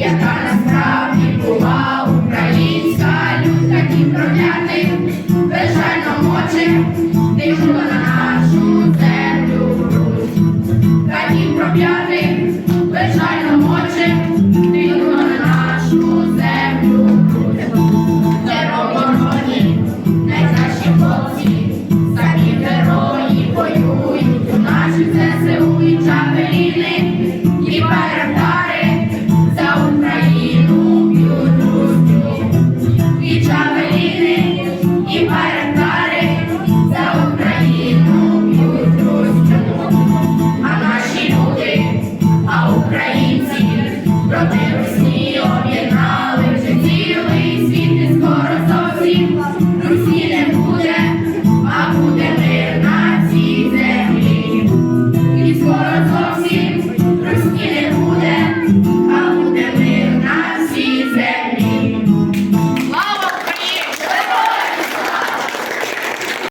яка насправді була українська людка проклятим, безжально тихнула на нашу землю грудь. Таким проп'ятим, безжально мочив, тихнула на нашу землю грудь. Теробороні, найкращі хлопці, самі герої воюють у наші ЗСУ і чапеліни, і байрактари Proteus y